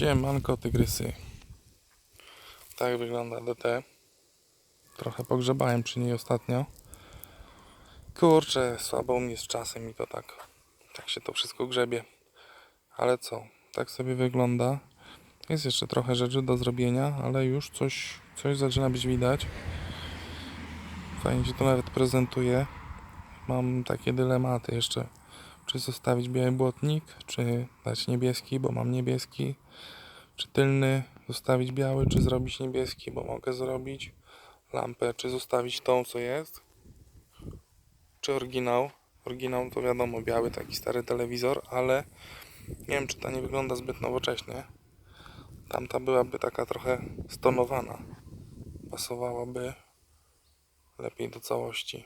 Siemanko tygrysy. Tak wygląda DT. Trochę pogrzebałem przy niej ostatnio. Kurczę, słabo u mnie z czasem i to tak. Tak się to wszystko grzebie. Ale co? Tak sobie wygląda. Jest jeszcze trochę rzeczy do zrobienia, ale już coś, coś zaczyna być widać. Fajnie się to nawet prezentuje. Mam takie dylematy jeszcze. Czy zostawić biały błotnik, czy dać niebieski, bo mam niebieski czy tylny zostawić biały, czy zrobić niebieski, bo mogę zrobić lampę, czy zostawić tą, co jest, czy oryginał. Oryginał to wiadomo, biały taki stary telewizor, ale nie wiem, czy ta nie wygląda zbyt nowocześnie. Tamta byłaby taka trochę stonowana. Pasowałaby lepiej do całości.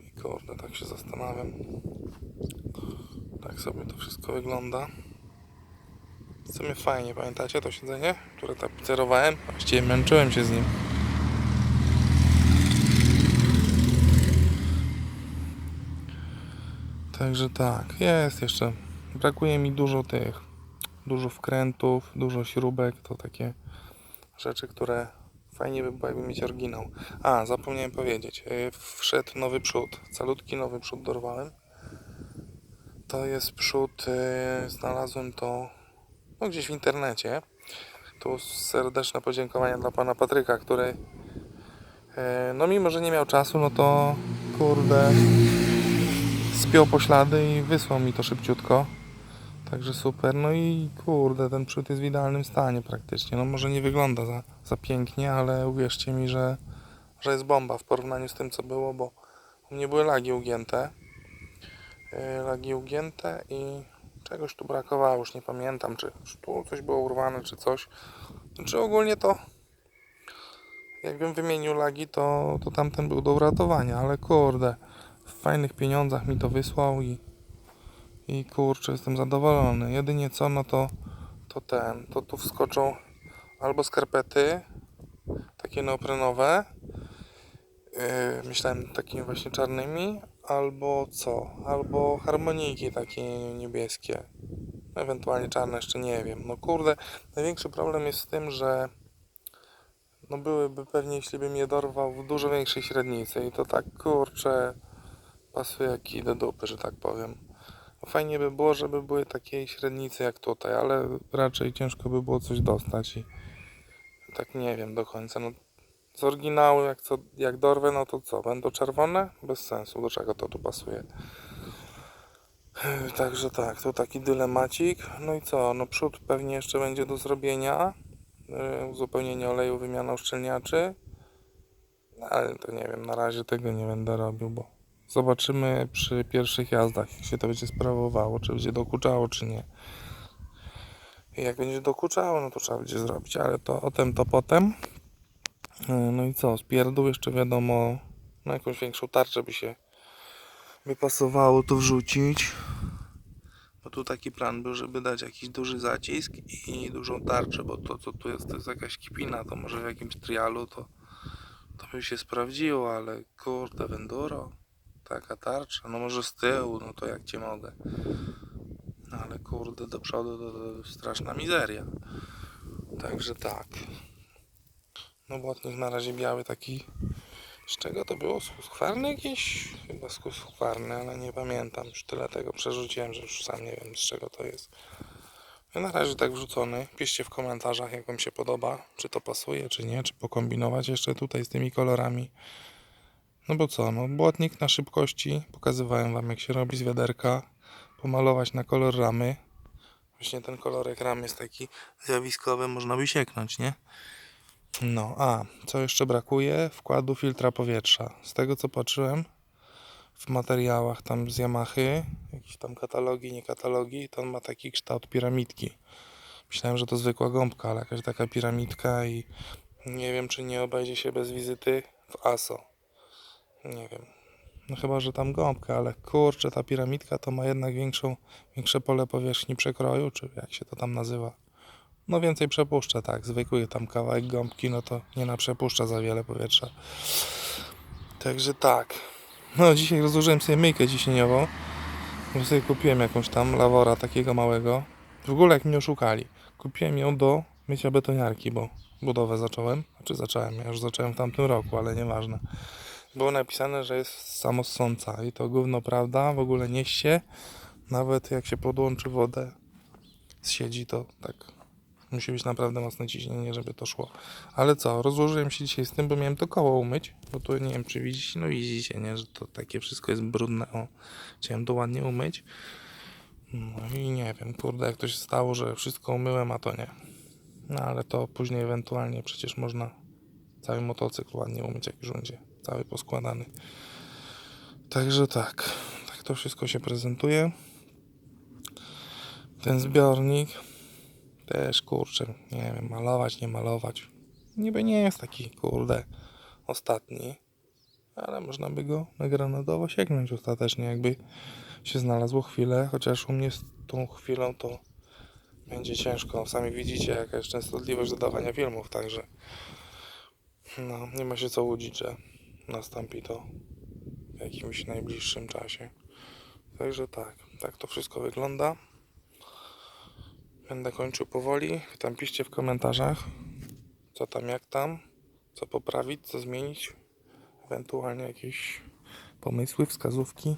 I kurde, tak się zastanawiam. Tak sobie to wszystko wygląda. W sumie fajnie, pamiętacie to siedzenie, które tapicerowałem? Właściwie męczyłem się z nim. Także tak, jest jeszcze. Brakuje mi dużo tych, dużo wkrętów, dużo śrubek, to takie rzeczy, które fajnie by było jakby mieć oryginał. A, zapomniałem powiedzieć, yy, wszedł nowy przód, calutki nowy przód dorwałem. To jest przód, yy, znalazłem to no gdzieś w internecie. Tu serdeczne podziękowania dla pana Patryka, który e, no mimo, że nie miał czasu, no to kurde spiął poślady i wysłał mi to szybciutko. Także super. No i kurde, ten przód jest w idealnym stanie praktycznie. No może nie wygląda za, za pięknie, ale uwierzcie mi, że, że jest bomba w porównaniu z tym, co było, bo u mnie były lagi ugięte. E, Lagi ugięte i czegoś tu brakowało, już nie pamiętam, czy, tu coś było urwane, czy coś. Czy ogólnie to jakbym wymienił lagi, to, to tamten był do uratowania, ale kurde, w fajnych pieniądzach mi to wysłał i, i kurczę, jestem zadowolony. Jedynie co, no to, to ten, to tu wskoczą albo skarpety, takie neoprenowe, yy, myślałem takimi właśnie czarnymi, albo co? Albo harmonijki takie niebieskie. Ewentualnie czarne, jeszcze nie wiem. No kurde, największy problem jest z tym, że no byłyby pewnie, jeśli bym je dorwał w dużo większej średnicy i to tak kurczę pasuje jak do dupy, że tak powiem. No fajnie by było, żeby były takiej średnicy jak tutaj, ale raczej ciężko by było coś dostać i tak nie wiem do końca. No z oryginału, jak, co, jak dorwę, no to co? Będą czerwone? Bez sensu. Do czego to tu pasuje? Także tak, to taki dylemacik. No i co? No przód pewnie jeszcze będzie do zrobienia. Yy, Uzupełnienie oleju, wymiana uszczelniaczy. No, ale to nie wiem, na razie tego nie będę robił, bo zobaczymy przy pierwszych jazdach, jak się to będzie sprawowało, czy będzie dokuczało, czy nie. I jak będzie dokuczało, no to trzeba będzie zrobić, ale to o tym to potem. E, No i co, z pierdół jeszcze wiadomo, na jakąś większą tarczę by się by pasowało to wrzucić. Bo tu taki plan był, żeby dać jakiś duży zacisk i dużą tarczę, bo to co tu jest, to jest jakaś kipina, to może w jakimś trialu to, to by się sprawdziło, ale kurde, Venduro, taka tarcza, no może z tyłu, no to jak cię mogę. No ale kurde, do przodu to, to straszna mizeria. Także tak. No błotnik na razie biały taki. Z czego to było? Z huskwarny jakiś? Chyba z huskwarny, ale nie pamiętam. Już tyle tego przerzuciłem, że już sam nie wiem z czego to jest. No na razie tak wrzucony. Piszcie w komentarzach jak wam się podoba. Czy to pasuje, czy nie. Czy pokombinować jeszcze tutaj z tymi kolorami. No bo co, no błotnik na szybkości. Pokazywałem wam jak się robi z wiaderka. Pomalować na kolor ramy. Właśnie ten kolorek ram jest taki zjawiskowy. Można by sieknąć, nie? No, a co jeszcze brakuje? Wkładu filtra powietrza. Z tego co patrzyłem w materiałach tam z Yamahy, jakieś tam katalogi, nie katalogi, to on ma taki kształt piramidki. Myślałem, że to zwykła gąbka, ale jakaś taka piramidka i nie wiem, czy nie obejdzie się bez wizyty w ASO. Nie wiem. No chyba, że tam gąbka, ale kurczę, ta piramidka to ma jednak większą, większe pole powierzchni przekroju, czy jak się to tam nazywa. No więcej przepuszcza, tak. Zwykły tam kawałek gąbki, no to nie na przepuszcza za wiele powietrza. Także tak. No dzisiaj rozłożyłem sobie myjkę ciśnieniową. Bo sobie kupiłem jakąś tam lawora takiego małego. W ogóle jak mnie oszukali. Kupiłem ją do mycia betoniarki, bo budowę zacząłem. Znaczy zacząłem, ja już zacząłem w tamtym roku, ale nieważne. Było napisane, że jest samossąca i to gówno prawda, w ogóle nie się. Nawet jak się podłączy wodę z siedzi, to tak musi być naprawdę mocne ciśnienie, żeby to szło. Ale co, rozłożyłem się dzisiaj z tym, bo miałem to koło umyć, bo tu nie wiem czy widzicie, no widzicie, nie, że to takie wszystko jest brudne, o, chciałem to ładnie umyć. No i nie wiem, kurde, jak to się stało, że wszystko umyłem, a to nie. No ale to później ewentualnie przecież można cały motocykl ładnie umyć, jak już będzie cały poskładany. Także tak, tak to wszystko się prezentuje. Ten zbiornik też kurczę, nie wiem, malować, nie malować. Niby nie jest taki, kurde, ostatni, ale można by go nagranadowo sięgnąć ostatecznie, jakby się znalazło chwilę, chociaż u mnie z tą chwilą to będzie ciężko. Sami widzicie, jaka jest częstotliwość dodawania filmów, także no, nie ma się co łudzić, że nastąpi to w jakimś najbliższym czasie. Także tak, tak to wszystko wygląda. Będę kończył powoli. Tam piszcie w komentarzach, co tam, jak tam, co poprawić, co zmienić, ewentualnie jakieś pomysły, wskazówki.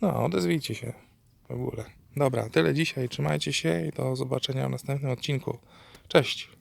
No, odezwijcie się w ogóle. Dobra, tyle dzisiaj. Trzymajcie się i do zobaczenia w następnym odcinku. Cześć!